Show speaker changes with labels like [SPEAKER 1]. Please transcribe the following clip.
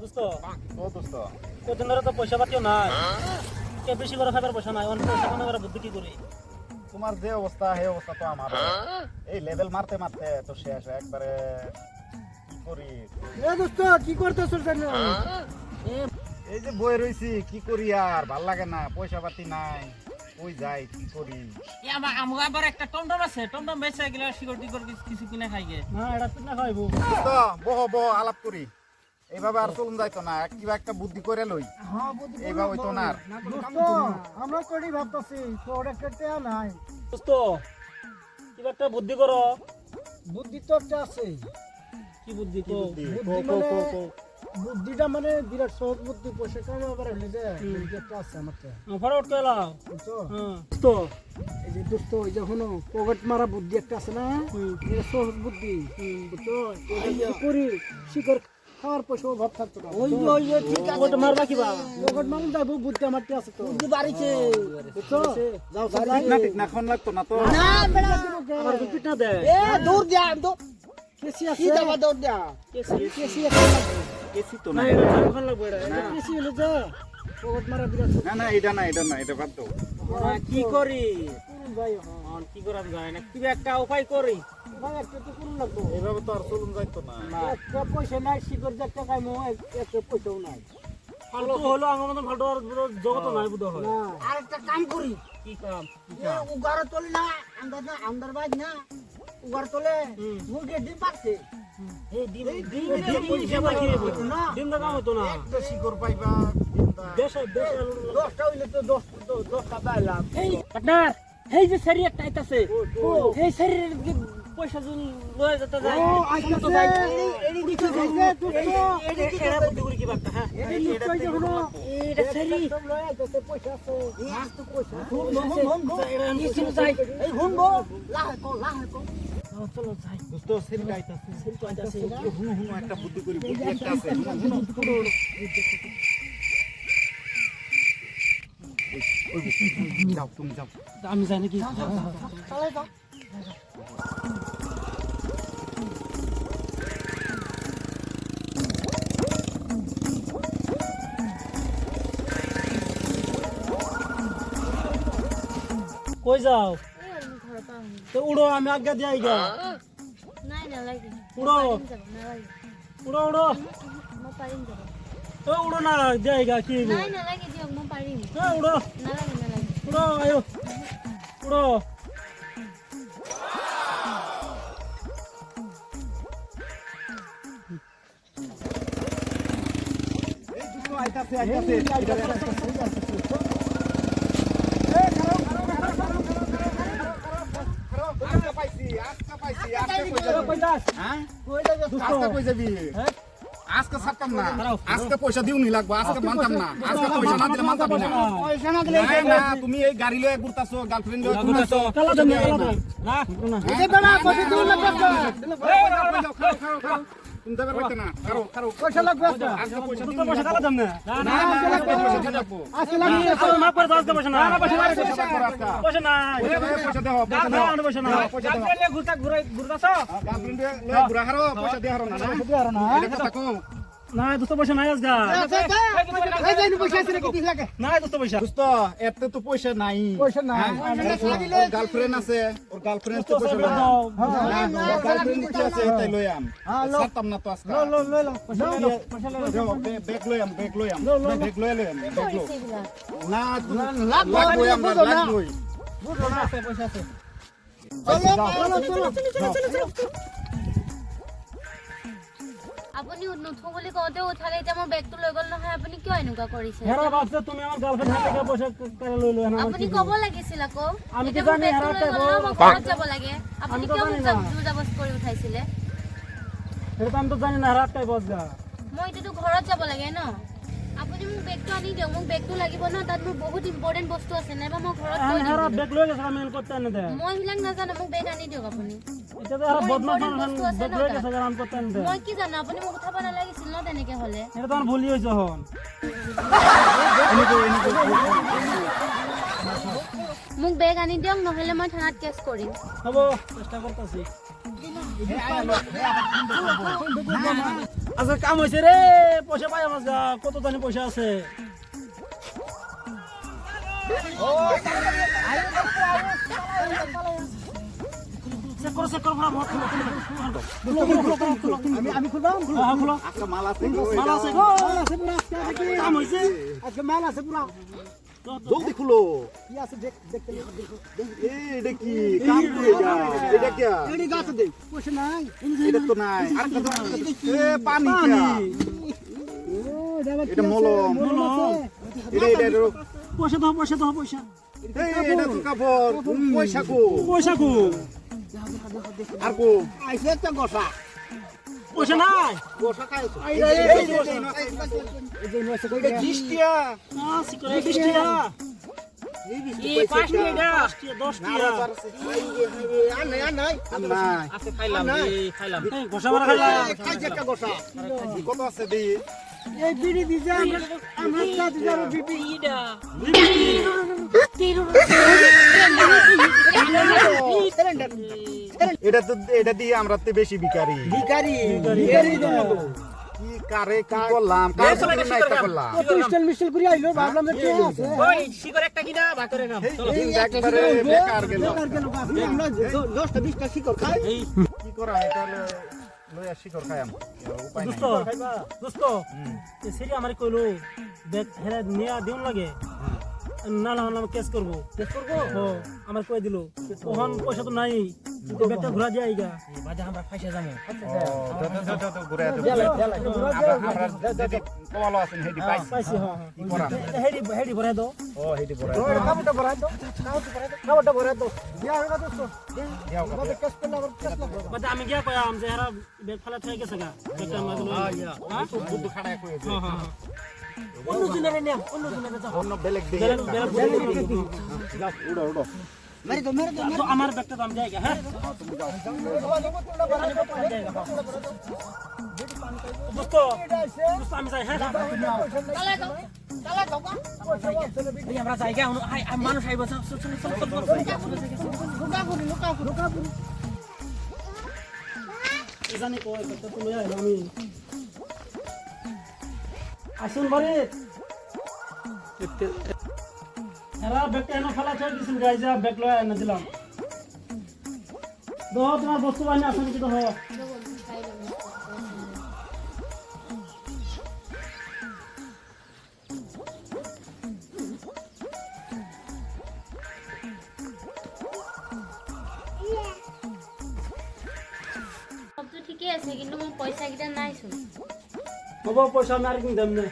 [SPEAKER 1] দোস্ত
[SPEAKER 2] ও দোস্ত
[SPEAKER 1] কদিন ধরে তো পয়সা পাতিও নাই। কে বেশি করে খাবার পয়সা নাই? অনেক পয়সা কোনো করে বুদ্ধি কি করি?
[SPEAKER 2] তোমার যে অবস্থা সেই অবস্থা তো আমার। এই লেভেল মারতে মারতে তো শেষ। একবারে কি করি?
[SPEAKER 3] এ দোস্ত কি করতেছ জানো
[SPEAKER 2] এই যে বই রইছি কি করি আর? ভালো লাগে না পয়সা পাতি নাই। কই যাই কি করি?
[SPEAKER 4] আমার আবার একটা টমটম আছে। টমটম বেচে গেলে শিকড় টিকড় কিছু- কিনে খাইগে।
[SPEAKER 1] না এটা তুই না খাইবো।
[SPEAKER 2] দোস্ত বহ বহ আলাপ করি। এইভাবে আর চলুন যাইতো না কিবা একটা বুদ্ধি করে লই।
[SPEAKER 3] হ্যাঁ
[SPEAKER 2] এইভাবে হইতো না
[SPEAKER 3] আমরা করি ভাবতাছি তোর টেয়া নাই।
[SPEAKER 1] দোস্ত কিবা একটা বুদ্ধি করো।
[SPEAKER 3] বুদ্ধি তো একটা আছে।
[SPEAKER 1] কি বুদ্ধি
[SPEAKER 2] বুদ্ধি?
[SPEAKER 3] মানে বুদ্ধিটা মানে বিরাট সহজ বুদ্ধি পয়সা কামাবার হলে যে একটা আছে আমার তে।
[SPEAKER 1] ফটাফট কে লাও হ্যাঁ।
[SPEAKER 3] এই যে দোস্ত এই যে হনো পকেট মারা বুদ্ধি একটা আছে না? এটা সহজ বুদ্ধি বুঝছ? করি? শিকড় খাওয়ার পয়সা অভাব থাকতো না। ওই ওই ঠিক আছে।
[SPEAKER 1] ওটা মারবা কিবা
[SPEAKER 3] পকেট মারুন যাব বুদ্ধি আমার তে আছে তো। বুদ্ধি বাড়িছে। বুঝছ যাও
[SPEAKER 2] ঠিক না ঠিক না খন লাগতো না তো।
[SPEAKER 3] না বেড়া
[SPEAKER 1] আমার তো পিঠা দে।
[SPEAKER 3] এ দৌড় দিয়া তো কেসি আছে? কি দাবা দৌড় দিয়া?
[SPEAKER 1] কেসি
[SPEAKER 3] কেসি। আছে
[SPEAKER 2] কেসি তো
[SPEAKER 1] না
[SPEAKER 2] না
[SPEAKER 1] এটা খান লাগবে এটা
[SPEAKER 2] না।
[SPEAKER 3] কেসি হলে যে। পকেট মারা বিরাট
[SPEAKER 2] না না এটা না এটা না এটা বাদ দাও।
[SPEAKER 1] কি করি?
[SPEAKER 3] ভাই হ্যাঁ।
[SPEAKER 1] কি করাম জানি না? কিবা একটা উপায় করি।
[SPEAKER 2] এইভাবে তো আর চলুন যাইতো না।
[SPEAKER 3] একটা পয়সা নাই শিকড় যে একটা পয়সাও নাই।
[SPEAKER 1] ফালতু হলো আমার মতন ফালতু আর জগত নাই বুধ হয়
[SPEAKER 3] না। আর একটা কাম করি।
[SPEAKER 1] কি কাম?
[SPEAKER 3] উগার তোলে না আন্দার না আন্দার বাজ না। উগার তোলে মুরগি ডিম পাচ্ছে এই দশটা
[SPEAKER 1] যে সারি একটা আইতাছে। এই সারির পয়সা যদি লয়ে যেতে যায়।
[SPEAKER 3] ও
[SPEAKER 1] শুনো তো যাই
[SPEAKER 3] এডি যাইছে
[SPEAKER 1] বুদ্ধি করে কি বার্তা হ্যাঁ? এটা সারি
[SPEAKER 3] সব লয় আইতাছে পয়সা আছে। এই তো পয়সা। হুন হুন হুন
[SPEAKER 1] এটা নিশ্চিত যাই।
[SPEAKER 3] এই হুন গো লাহে কো লাহে কো
[SPEAKER 1] চলো যাই।
[SPEAKER 2] দোস্ত সেরিটা আইতাছে
[SPEAKER 1] সারি তো আইতাছে
[SPEAKER 2] হুনো হুনো একটা বুদ্ধি করি বুদ্ধি একটা আছে। হুনো হুনো ওই বুদ্ধি, যাও তুমি যাও।
[SPEAKER 1] আমি জানি কি
[SPEAKER 3] চালাই দাও
[SPEAKER 1] কই যাও। তো উড়ো আমি আজ্ঞা গা
[SPEAKER 5] নাই নালাগে
[SPEAKER 1] উড়ো। উড়ো উড়ো। তো উড়ো না দিয়াই গা কি উড়ো। উড়ো আয়ো। উড়ো।
[SPEAKER 2] আইতাছে আইতাছে আজকে পাইছি আজকে পাইছি আজকে কই যাবি
[SPEAKER 1] কইতাস
[SPEAKER 2] হ্যাঁ
[SPEAKER 3] কইটা যে
[SPEAKER 2] আজকে কই যাবি আজকে ছাড়তাম না আজকে পয়সা দিও নি লাগবো আজকে মানতাম না আজকে পয়সা না দিলে মানতাম না
[SPEAKER 3] পয়সা না দিলে
[SPEAKER 2] না তুমি এই গাড়ি লয়ে ঘুরতাছো গার্লফ্রেন্ড লয়ে ঘুরতাছো
[SPEAKER 1] কালা দেন না না
[SPEAKER 3] এই বেড়া পয়সা দিও লাগবে
[SPEAKER 2] তুমি দেবে পাইতে ঘুরা হারো পয়সা দিয়ে হারো না না
[SPEAKER 3] না
[SPEAKER 1] না দোস্ত পয়সা নাই আজগা
[SPEAKER 3] আছে লাগে
[SPEAKER 1] দোস্ত পয়সা
[SPEAKER 2] দোস্ত এতে তো পয়সা নাই
[SPEAKER 3] পয়সা নাই।
[SPEAKER 2] গার্লফ্রেন্ড আছে ওর গার্লফ্রেন্ড তো পয়সা নাই গার্লফ্রেন্ড কি আছে তাই লই আম ছাড়তাম না তো আজকে
[SPEAKER 3] লো লো লো
[SPEAKER 1] পয়সা দাও
[SPEAKER 2] ব্যাগ লই আম ব্যাগ লই আম ব্যাগ লই লই আম ব্যাগ লই
[SPEAKER 5] কৰিছে এইবিলাক
[SPEAKER 2] না লাগবো আমরা লাগবই
[SPEAKER 1] পয়সা আছে
[SPEAKER 5] আপুনি নুঠো বুলি কওঁতে উঠালে এতিয়া মোৰ বেগটো লৈ গ'ল নহয় আপুনি কিয় এনেকুৱা কৰিছে?
[SPEAKER 1] হেৰা বাপছে তুমি আমাৰ গার্লফ্রেন্ড হাতে পয়সা কেন লৈ না
[SPEAKER 5] আপুনি ক'ব লাগিছিল আকৌ।
[SPEAKER 1] আমি কি জানি হেৰা
[SPEAKER 5] লৈ গ'ল। ঘৰত যাব লাগে। আপুনি কিয়। জোৰ জবস্তি কৰি উঠাইছিলে?
[SPEAKER 1] আমি তো জানি না রাত টাই বসগা
[SPEAKER 5] মই এতিয়াতো ঘৰত যাব লাগে ন? আপুনি মোক বেগটো আনি দিয়ক মোক বেগটো লাগিব ন তাত মোৰ বহুত ইম্পৰ্টেণ্ট বস্তু আছে নাইবা মই ঘৰত থৈ দিম।
[SPEAKER 1] বেগ গেছে আমি আনে দে
[SPEAKER 5] মই এইবিলাক নাজানো মোক বেগ আনি দিয়ক আপুনি।
[SPEAKER 1] বেগ আমি আনে দে
[SPEAKER 5] মই কি জানো আপুনি মোক উঠাব নালাগিছিল ন তেনেকে হ'লে?
[SPEAKER 1] এটা হন
[SPEAKER 5] মোক বেগ আনি দিয়ক নহ'লে মই থানাত কেছ কৰিম।
[SPEAKER 1] হব চেষ্টা করতেছি আজকে কাম হয়েছে রে। পয়সা পাই আমার কত জানি পয়সা আছে।
[SPEAKER 2] মাল আছে
[SPEAKER 3] পুরা।
[SPEAKER 2] জলদি খুলো।
[SPEAKER 3] কি আছে দেখ দেখতে দেখো, দেখো
[SPEAKER 2] এই, এটা কি? কাম কি এটা এটা কি?
[SPEAKER 3] এডি গাছ দে পয়সা নাই।
[SPEAKER 2] এটা তো নাই। আরেকটা দাও। এ পানি।
[SPEAKER 3] এটা?
[SPEAKER 2] মলম।
[SPEAKER 3] মলম
[SPEAKER 2] এটা এটা এটা।
[SPEAKER 1] পয়সা দাও পয়সা দাও পয়সা।
[SPEAKER 2] এটা তো কাপড়। পয়সা কো।
[SPEAKER 1] পয়সা কো।
[SPEAKER 2] আর কো?
[SPEAKER 3] আইছে একটা গোসা।
[SPEAKER 1] পয়সা নাই
[SPEAKER 2] পয়সা খাইছো
[SPEAKER 3] এই যে
[SPEAKER 2] জিস্টিয়া
[SPEAKER 1] না সিকরে বিষ্টিয়া
[SPEAKER 4] এই পাঁচ মিনিট
[SPEAKER 1] দশ টিয়া দশ টিয়া
[SPEAKER 3] আর নাই আর নাই
[SPEAKER 2] আর নাই
[SPEAKER 4] আছে খাইলাম এই খাইলাম
[SPEAKER 1] এই ঘষা মারা খাইলাম
[SPEAKER 3] খাইছে একটা গোসা
[SPEAKER 2] কত আছে দি
[SPEAKER 3] এই বিড়ি দিছে আমরা দিছে আর বিপি
[SPEAKER 4] ইডা
[SPEAKER 2] এটা তো এটা দিয়ে আমরা তো বেশি বিকারি
[SPEAKER 3] ভিখারি। ভিখারি দেবো
[SPEAKER 2] কি কারে কি করলাম কার সাথে না করলাম।
[SPEAKER 3] কত স্টাইল মিস্টাইল করে আইলো ভাবলাম যে কে আছে।
[SPEAKER 4] ওই শিকর একটা কিনা ভাতরে খাম চলো।
[SPEAKER 2] দিন একবারে বেকার গেল।
[SPEAKER 3] বেকার গেল আমরা দশটা বিশটা শিকড় খাই।
[SPEAKER 2] কি করা এটা লইয়া শিকর খাই আমরা। উপায় নাই।
[SPEAKER 1] দোস্ত এ সেরি আমার কইলো দেখ হেরা নিয়া দিউন লাগে। না না আমি কেস করব। কেস করব? ও আমার কই দিল ওহন পয়সা তো নাই ব্যাগটা ঘুরা দিয়ে আইগা।
[SPEAKER 4] বাজা আমরা
[SPEAKER 2] পাইছি।
[SPEAKER 1] হ্যাঁ হ্যাঁ।
[SPEAKER 3] হয়ে
[SPEAKER 1] বাদে আমি গিয়া কয়াম যে হেরা ব্যাগ ফেলা থেকে গেছে গা। ব্যাগটা হ্যাঁ হ্যাঁ হ্যাঁ অন্য জনের নিয়া অন্য জনের যাও
[SPEAKER 2] অন্য বেলেগ দিকে
[SPEAKER 1] বেলেগ বেলেগ
[SPEAKER 2] যাও উড়ো উড়ো
[SPEAKER 3] মেরে দাও মেরে
[SPEAKER 1] তো আমার ব্যাগটা তো আমি যাই গা হ্যাঁ দোস্ত দোস্ত আমি যাই হ্যাঁ
[SPEAKER 5] তাহলে দাও তাহলে দাও
[SPEAKER 4] আমরা জায়গা মানুষ আইবো চল চল চল চল চল
[SPEAKER 3] লুকা করি লুকা করি লুকা করি
[SPEAKER 1] জানি কয় ব্যাগটা তো আমি আসুন বাড়ি এরা ব্যাগটা এনে ফেলা ছেড়ে দিছিল গাই, যা ব্যাগ লয় এনে দিলাম। দহ তোমার বস্তু বাহিনী আছে নাকি দহ
[SPEAKER 5] ঠিকেই আছে, কিন্তু মোৰ পইচাকেইটা নাইচোন।
[SPEAKER 1] হ'ব পইচা আমি আৰু কিনি দাম নে